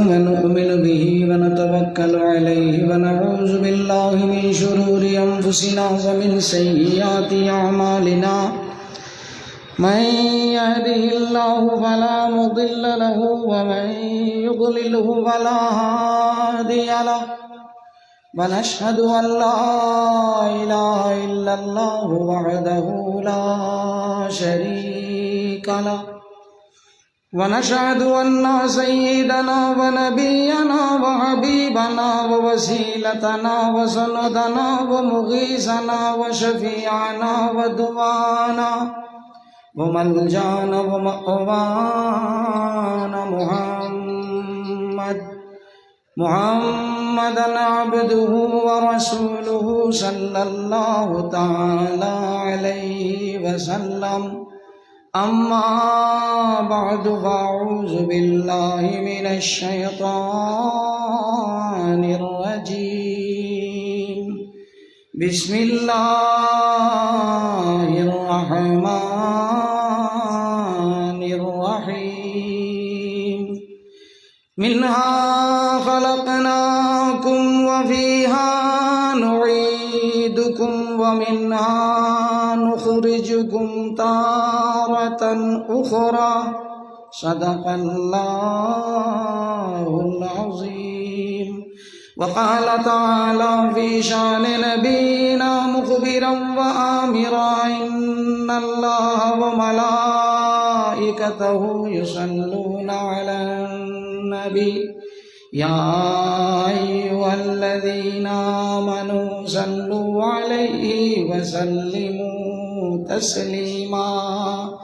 ونؤمن به ونتوكل عليه ونعوذ بالله من شرور أنفسنا ومن سيئات أعمالنا. من يهده الله فلا مضل له ومن يضلله فلا هادي له. ونشهد أن لا إله إلا الله وحده لا شريك له. ونشهد أن سيدنا ونبينا وحبيبنا ووسيلتنا وسندنا ومغيثنا وشفيعنا ودوانا وملجأنا ومأوانا محمد. محمدا عبده ورسوله صلى الله تعالى عليه وسلم. أما بعد فأعوذ بالله من الشيطان الرجيم. بسم الله الرحمن الرحيم. منها خلقناكم وفيها نعيدكم ومنها أخرى. صدق الله العظيم. وقال تعالى في شأن نبينا مخبرا وآمرا إن الله وملائكته يصلون على النبي. يا أيها الذين آمنوا صلوا عليه وسلموا تسليما.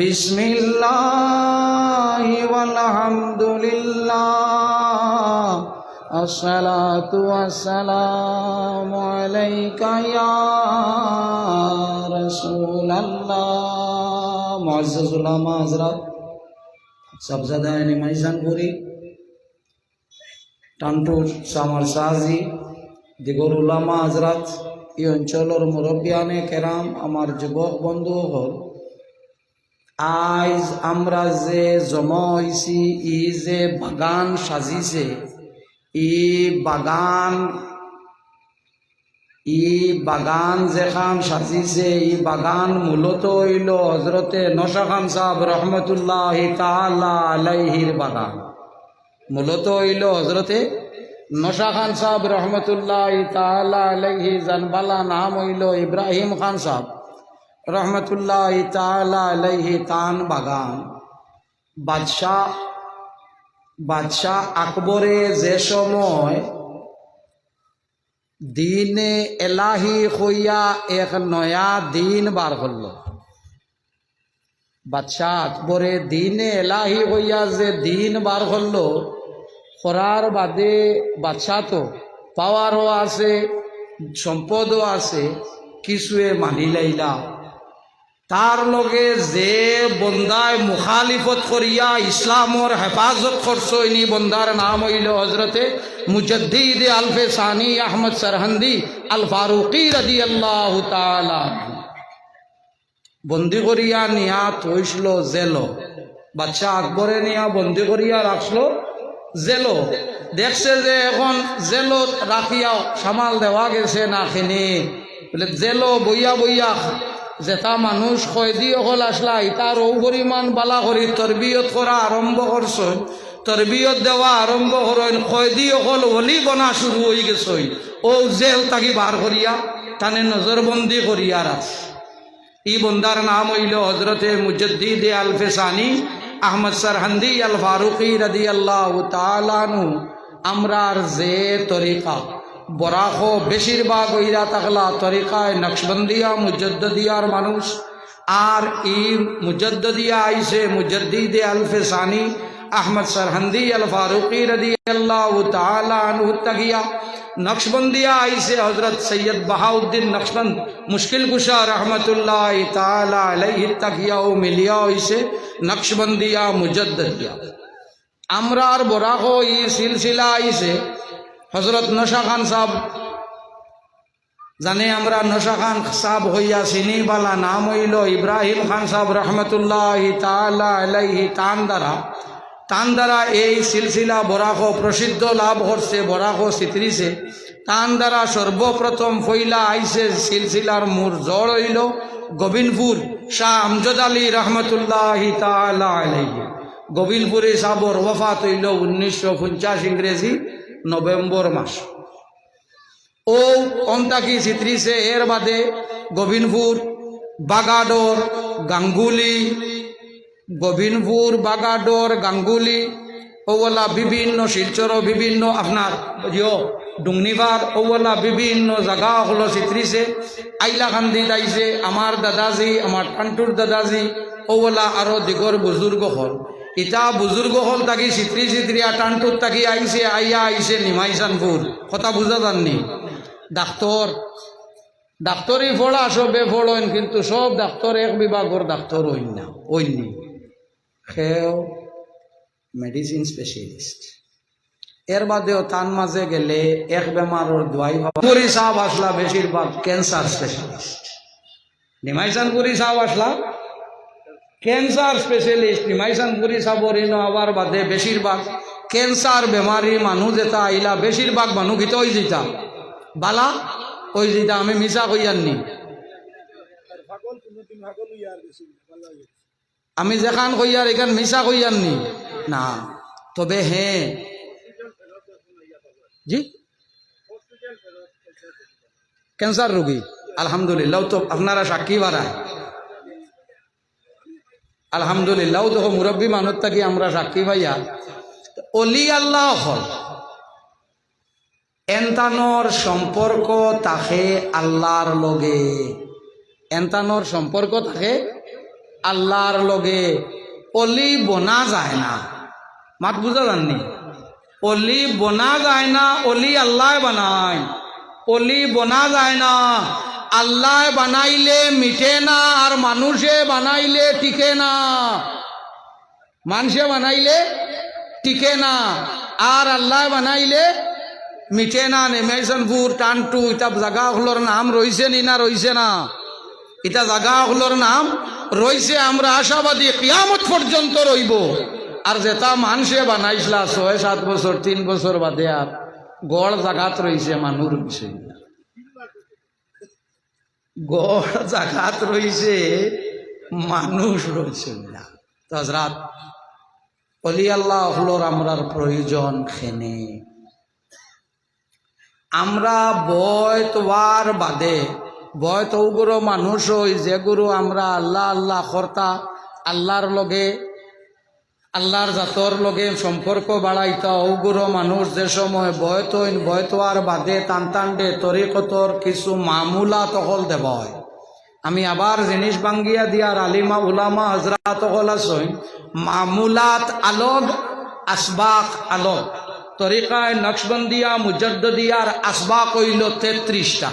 بسم الله والحمد لله الصلاة والسلام عليك يا رسول الله معزز العلماء حضرات সবজাদায় নিমাইজানপুরি টান্টুর summer সাহাজি দিগর উলামা হাজরাত এই অঞ্চলের মুরব্বিয়ানে কেরাম আমার যুবক বন্ধু হল আজ আমরা যে জমা হয়েছি ই যে বাগান সাজিছে, ই বাগান ই বাগান যেখান সাজিছে, ই বাগান মূলত হইল হজরতে নশা খান সাহেব রহমতুল্লাহ আলাইহির বাগান। মূলত হইল হজরতে নশা খান সাহেব রহমতুল্লাহ তাআলা আলাইহি জানবালা নাম হইল ইব্রাহিম খান সাহেব। রহমতুল্লাহ আলাইহি তান বাগান। বাদশাহ বাদশাহ আকবরে যে সময় দিনে এলাহি হইয়া এক নয়া দিন বার করল বাদশাহ আকবরে দিনে এলাহি হইয়া যে দিন বার করল করার বাদে বাদশাহ তো পাওয়ারও আছে, সম্পদও আছে কিছুয়ে মানি লাইলা। তার লগে যে বন্দায় মুখালিফত করিয়া ইসলামর হেফাজত করছইনি বন্দার নাম হইল হজরতে মুজদ্দিদ আলফে সানি আহমদ সরহন্দি আল ফারুকি রদি আল্লাহ বন্দি করিয়া নিয়া থইছিল জেল। বাচ্চা আকবরে নিয়া বন্দি করিয়া রাখল জেল। দেখছে যে এখন জেলত রাখিয়া সামাল দেওয়া গেছে না খিনি। বলে জেল বইয়া বইয়া যেটা মানুষ কয়দি অকল আসলা ইতার ও পরিমাণ বালা করি তরবিয়ত করা আরম্ভ করছেন তরবিয়ত দেওয়া আরম্ভ করেন কয়দি অকল হলি বনা শুরু হয়ে গেছই। ও জেল তাকে বার করিয়া তানে নজরবন্দি করিয়া রাখ ই বন্দার নাম হইল হজরতে মুজদ্দিদ আলফে সানি আহমদ সরহন্দি আল ফারুকি রদি আল্লাহ তালানু আমরার যে তরিকা বরাহ বেশিরভাগ ওইরা থাকলা তরিকায় নকশবন্দিয়া মুজদ্দিয়ার মানুষ আর ই মুজদ্দিয়া আইসে মুজদ্দিদে আলফে সানি আহমদ সরহন্দি আল ফারুকি রদি আল্লাহ তালা আনহু তাকিয়া নকশবন্দিয়া আইসে হজরত সৈয়দ বাহাউদ্দিন নকশবন্দ মুশকিল কুশা রহমতুল্লাহ তালা আলাইহি তাকিয়াও মিলিয়া হইছে নকশবন্দিয়া মুজদ্দিয়া আমরা আর বরাক ই সিলসিলা আইসে হজরত নশা খান সাহেব, জানে আমরা নশা খান সাহেব হইয়া চিনি বালা নাম হইল ইব্রাহিম খান সাহেব রহমতুল্লাহ তালা আলাইহি, তান দ্বারা। তান দ্বারা এই সিলসিলা বরাক প্রসিদ্ধ লাভ করছে বরাক চিত্রিছে তান দ্বারা সর্বপ্রথম ফইলা আইসে সিলসিলার মূর জড় হইল গোবিন্দপুর শাহ আমজদ আলী রহমতুল্লাহ তালা আলাইহি। গোবিন্দপুরে সাবর ওফাত হইল উনিশশো পঞ্চাশ ইংরেজি। নভেম্বর মাস। ও অন্তাকি চিত্রিছে এর বাদে গোবিন্দপুর বাগাডোর, গাঙ্গুলি গোবিন্দপুর বাগাডোর, গাঙ্গুলি ওলা বিভিন্ন শিলচর বিভিন্ন আপনার ডুংনিবার ওলা বিভিন্ন জায়গা হলো চিত্রিছে আইলাকান্দিত আইছে আমার দাদাজি, আমার টান্টুর দাদাজি ওলা আরও দিগর বুজুর্গ হল। ইটা বুজুর্গ হল তাকি চিত্রি চিত্রিয়া টান্টুর তাকি আইছে আইয়া আইছে নিমাইসানপুর কথা বুঝা জাননি? ডাক্তর ডাক্তরই ফোড়া সবে ফোড়েন কিন্তু সব ডাক্তর এক বিভাগর ডাক্তর হইন না, হইনি সেও মেডিসিন স্পেশালিস্ট এর বাদেও তান মাঝে গেলে এক বেমারের দোয়াই পুরি সাহেব আসলা বেশিরভাগ ক্যান্সার স্পেশালিস্ট নিমাইসানপুরি সাহেব আসলা ক্যান্সার স্পেশালিস্ট নিমাইসানপুরি সাহেবর ইনো আবার বাদে বেশিরভাগ ক্যান্সার বেমারি মানুষ যেটা আইলা বেশিরভাগ মানুষ গীত হয়ে যেতা বালা ওই যেটা আমি মিশা কইয়াননি আমি যেখান কইয়ার এখান মিশা কইয়াননি না তবে হ্যাঁ জি ক্যান্সার রোগী আলহামদুলিল্লাহ তো আপনারা সাক্ষী বাড়ায় আলহামদুলিল্লাহ তো মুরব্বী মানুষ থাকি আমরা সাক্ষী ভাইয়া। অলি আল্লাহ হল। এন্তানোর সম্পর্ক তাকে আল্লাহর লগে। এন্তানোর সম্পর্ক তাকে আল্লাহর লগে। অলি বনা যায় না। মাত বুঝা জাননি? অলি বনা যায় না, অলি আল্লাহ বানায়। অলি বনা যায় না। আল্লাহ বানাইলে মিটে না, আর মানুষে বানাইলে টিকে না। মানুষে বানাইলে টিকে না, আর আল্লাহ বানাইলে মিটে না। নেমেশনপুর টানটু ইটা জাগাগুলোর নাম রইছে নি না রইছে না? এটা জাগাগুলোর নাম রইছে, আমরা আশাবাদী কিয়ামত পর্যন্ত রইব। আর যেটা মানুষে বানাইছিলা ছয়, সাত বছর, তিন বছর বাদে আর গড় জাগাত রইছে মানুষ বিষয় গড় জাকাত রয়েছে মানুষ রয়েছে না। অলি আল্লাহ হলোর আমরার প্রয়োজন খেনে। আমরা বয় তোয়ার বাদে বয় তৌগুরো গুরু মানুষ যে গুরু আমরা আল্লাহ আল্লাহ কর্তা, আল্লাহর লগে আল্লাহর জাতর লগে সম্পর্ক বাড়াইতা ওগুলো মানুষ যে সময় বয়ত বয়তোয়ার বাদে টান টানডে তরিকতর কিছু মামুলা তকল দেব হয় আমি আবার জিনিস বাঙ্গিয়া দিয়ার আলিমা, উলামা হজরা তকল আসই মামুলাত আলগ, আসবাক আলগ। তরিকায় নকশবন্দিয়া মুজদ্দিয়ার আসবাক হইল তেত্রিশটা।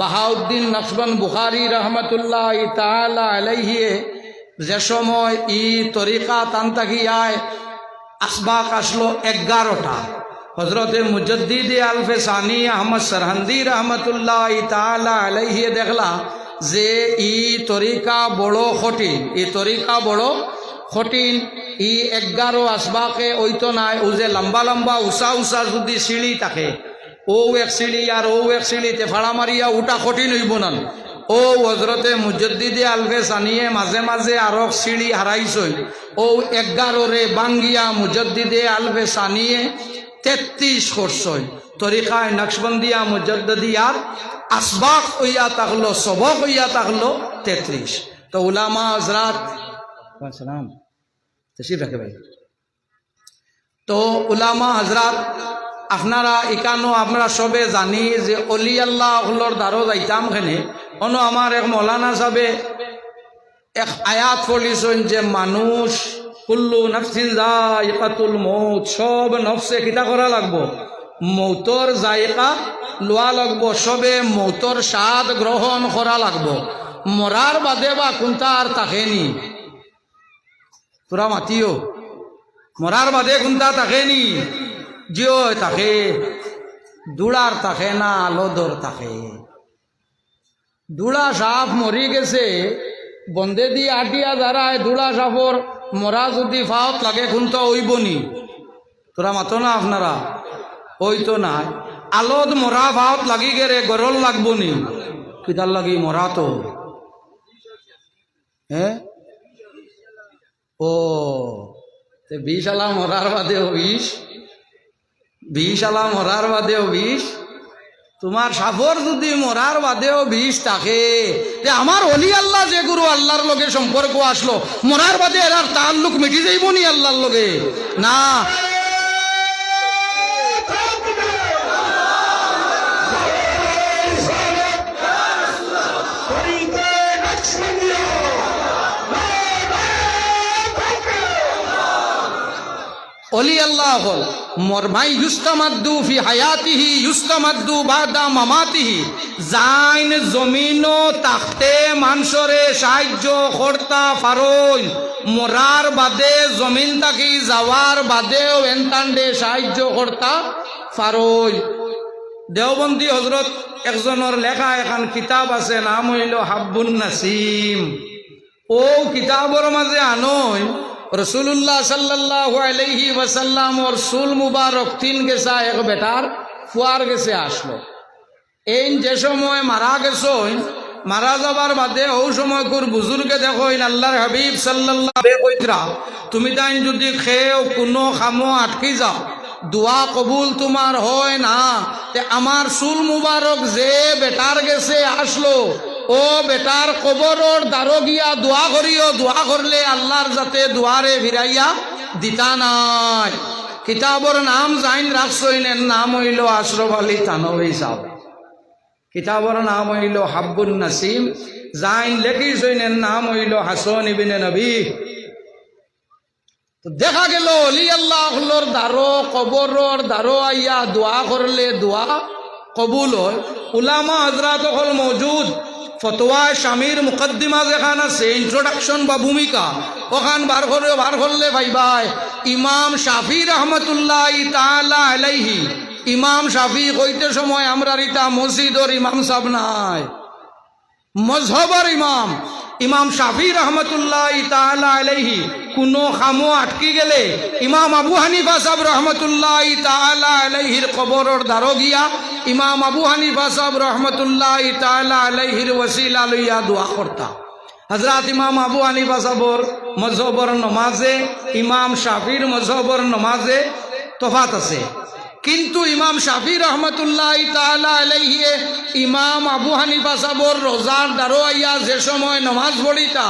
বাহাউদ্দিন নকশবন্দ বুখারি রহমতুল্লাহ তালা আলাইহিয়ে যে সময় ই তরিকা তান্তাকিয়ায় আসবাক আসলো এগারোটা। হজরতে মুজদ্দিদ আলফে সানি আহমদ সরহন্দি রহমতুল্লাহ তালা আলাইহিয়ে দেখলা যে ই তরিকা বড় কঠিন, ই তরিকা বড় কঠিন। ই এগারো আসবাকে ওইতো নাই, ও যে লম্বা লম্বা উষা উষা যদি সিঁড়ি থাকে, ও এক সিঁড়ি আর ও এক সিঁড়িতে ফাড়া মারিয়া উঠা কঠিন হইব না। ও হজরতে মুজদ্দিদে আলফে সানিয়ে মাঝে মাঝে আরও সিঁড়ি হারাইছই ও এগারোরে বাঙ্গিয়া মুজদ্দিদে আলফে সানিয়ে তেত্রিশ করছই তরিকায় নকশবন্দিয়া মুজদ্দিয়ার আসবাক হইয়া থাকল সবক হইয়া থাকল তেত্রিশ। তো উলামা হজরাত সালাম তশিফ রাখে ভাই। তো উলামা হজরাত আপনারা এখানো আমরা সবে জানি যে অলি আল্লাহ হলোর দ্বারো যাইতাম খেনে অন আমার এক মৌলানা সাবে এক আয়াত পড়িছেন যে মানুষ কুল্লু নফসিন যায় কাতুল মৌত, সব নফসে কিতা করা লাগবো? মৌতর জায়গা লোয়া লাগবো, সবে মৌতর স্বাদ গ্রহণ করা লাগবো। মরার বাদে বা কোনটা আর তাকেনি তোরা মাতিও মরার বাদে কোনটা তাকেনি জিও তাকে দুড়ার তাকে না আলোদর তাকে দুড়া সাপ মরি গেছে। বন্দে দি আটিয়া দাঁড়ায় দুড়া সাপর মরা যদি ফাওত লাগে কোনটা ওইবনি তোরা মাতো না আপনারা? ওই তো নাই। আলোদ মরা ভাত লাগি গেরে গরল লাগবো নি কিতার লাগি মরা তো। হ্যাঁ ও বিষ আলা মরার বাদেও বিষ বিষ আলা মরার বাদেও বিষ তোমার সাফর যদি মরার বাদেও বিষ থাকে আমার অলি আল্লাহ যে গুরু, আল্লাহর লগে সম্পর্ক আসলো, মরার বাদে এরার তাল্লুক মিটি যাইব নি আল্লাহর লগে? না অলি আল্লাহ হল ফি জমিন মরার বাদে জমিন তাকি যাওয়ার বাদেও এনতান্ডে সাহায্য কর্তা ফারইন। দেওবন্দি হজরত একজনের লেখা এখন কিতাব আছে, নাম হইল হাব্বুন নাসিম। ও কিতাবর মাঝে আনয় রসুল্লাহ সাল্লাহ আলহি ওয়াসাল্লাম ওর সুল মুবারক তিন গেছা এক বেটার ফুয়ার গেছে আসলো। এই যে সময় মারা গেছই মারা যাবার বাদে ও সময় কোর বুজুর্গে দেখো আল্লাহর হাবিব কইতরা, তুমি তাই যদি খেয়েও কোনো খামো, আটকি যাও। দোয়া কবুল তোমার হয় না। তে আমার সুল মুবারক যে বেটার গেছে, আসলো। ও বেটার কবরর দ্বারো গিয়া দোয়া করিও দোয়া করলে আল্লাহর যাতে দুয়ারে ভিরাইয়া দিতা নাই। কিতাবর নাম জাইন রাখছইনের নাম হইল আশরফ আলী তানবী সাহ কিতাবর নাম হইল হাব্বুন নাসিম জাইন লেখিছইনের নাম হইল হাসন ইবিনে নবী। দেখা গেল, অলি আল্লাহর দ্বারো কবরর দ্বারো আইয়া দোয়া করলে দোয়া কবুল হয়। উলামা হজরাত হল মৌজুদ। ফতোয়া স্বামীর মুকদ্দিমা যেখান আছে ইন্ট্রোডাকশন বা ভূমিকা, ওখান বার করে বার করলে ভাই ভাই, ইমাম শাফি রহমতুল্লাহ তাআলা আলাইহি, ইমাম শাফি কইতে সময় আমরা রিতা মসজিদর ইমাম সাহ নাই মজহবর ইমাম ইমাম শাফি রহমতুল্লাহ তাআলা আলাইহি, কোনো খামো আটকি গেলে ইমাম আবু হানিফা সাহেব রহমতুল্লাহ তাআলা আলাইহির কবরর দ্বারো গিয়া ইমাম আবু হানিফা সাহেব রহমতুল্লাহ ওসিলা লইয়া দোয়া করতা। হজরত ইমাম আবু হানিফা সাহেবর মজহবর নমাজে, ইমাম শাফির মজহবর নমাজে তফাত আছে। কিন্তু ইমাম শাফি রহমতুল্লাহ তাআলা আলাইহি, ইমাম আবু হানিফা সাবর রোজার দারো আইয়া যে সময় নমাজ পড়িতা,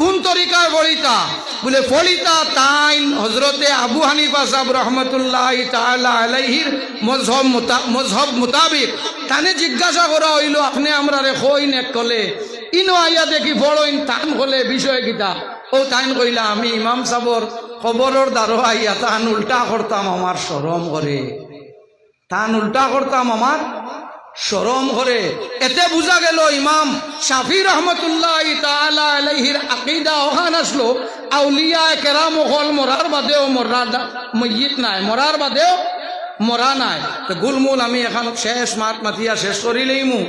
কোন তরিকায় পড়িতা? বলে ফলিতা তাইন হজরতে আবু হানিফা সাহেব রহমতুল্লাহ আলাইহির মজহব মজহব মোতাবিক তানে জিজ্ঞাসা করা হইল, আপনি আমরা রে কইন এক কলে? ইনো আইয়া দেখি বড়ইন তান হলে বিষয় কিতা? ও তাইন কইলা, আমি ইমাম সাবর খবরের দ্বারো আইয়া তান উল্টা করতাম, আমার সরম করে। তান উল্টা করতাম আমার সরম করে। এতে বোঝা গেল ইমাম শাফি রহমতুল্লাহ তাআলা আলাইহির আকিদা ওখান আসলো। আউলিয়া কেরাম হল মরার বাদেও মরা মইয়িত নাই, মরার বাদেও মরা নাই। তো গুলমুল আমি এখন শেষ মাত মাতিয়া শেষ করিলেই মু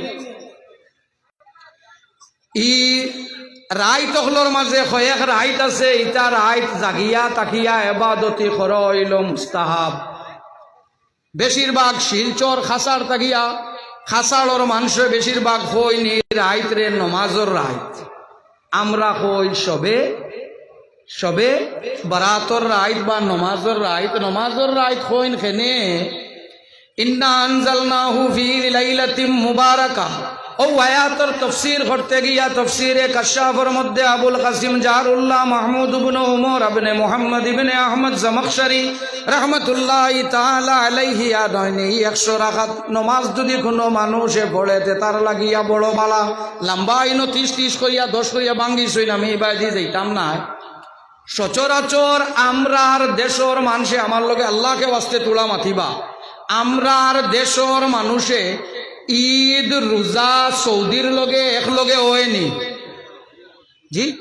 ই রাইত হলর মাঝে কয়েক রাইত আছে ইটা রাইত জাগিয়া তাকিয়া এবাদতি কর হইল মুস্তাহাব। বেশিরভাগ শিলচর, খাসার তাগিয়া, খাসাড়র মানুষ বেশিরভাগ হই নি রাইত রে নমাজর রাইত। আমরা হই সবে সবে বারাতর রাইত বা নমাজর রাইত নমাজর রাইত হইন খেনে আবুল আহমদ আলাইহি আদাইনি 100 রাকাত নমাজ যদি কোনো মানুষে পড়ে তে তার লাগিয়া বড় বালা। লম্বা ইনো 30 30 করিয়া 10 করিয়া বাঙ্গি সইন আমি বাইদি যাইতাম না। সচরাচর আমরার দেশর মানুষে আমার লগে আল্লাহকে বাস্তে তুলা মাথিবা আমরার দেশর মানুষে ঈদ, রোজা, সৌদির লগে এক লগে হয়নি। জি?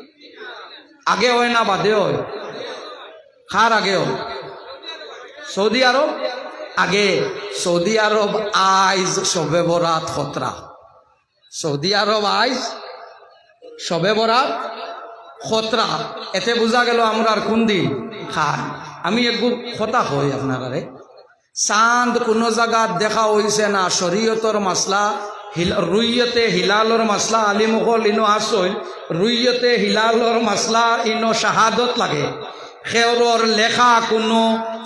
আগে হয় না, বাদে হয়। খার আগে হয়। Saudi Arab? আগে। সৌদি আরব আইজ সবে বরাত খতরা। সৌদি আরব আইজ সবে বরাত খতরা। এতে বোঝা গেল আমরা আর কোন দিন? খান আমি একটু কথা হই আপনারা চাঁদ কোনো জায়গাত দেখা হয়েছে না শরীয়তর মাসলা রুইয়তে হিলালর মাসলা আলিমুখল ইনো আসল রুইয়তে হিলালর মাসলা ইনো শাহাদত লাগে। খেওরর লেখা কোনো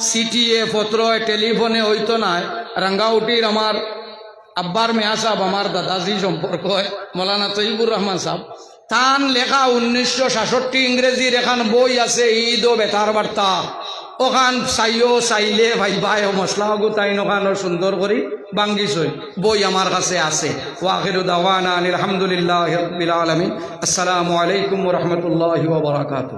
চিঠিয়ে পত্রয় টেলিফোনে হইতো নাই। রাঙ্গাউটির আমার আব্বার মেয়া সাহেব আমার দাদাজি সম্পর্ক মৌলানা তৈবুর রহমান সাহেব তান লেখা উনিশশো সাতষট্টি ইংরেজির এখান বই আছে, ঈদ ও বেতার বার্তা ওখান চাইও, চাইলে ভাই ভাই মশলা গোটাই ওখানো সুন্দর করি বাঙ্গিছই বই আমার কাছে আছে। ওয়াকিরু দাওয়ানা আলহামদুলিল্লাহ আলমিন। আসসালামু আলাইকুম রহমতুল্লাহ বারাকাত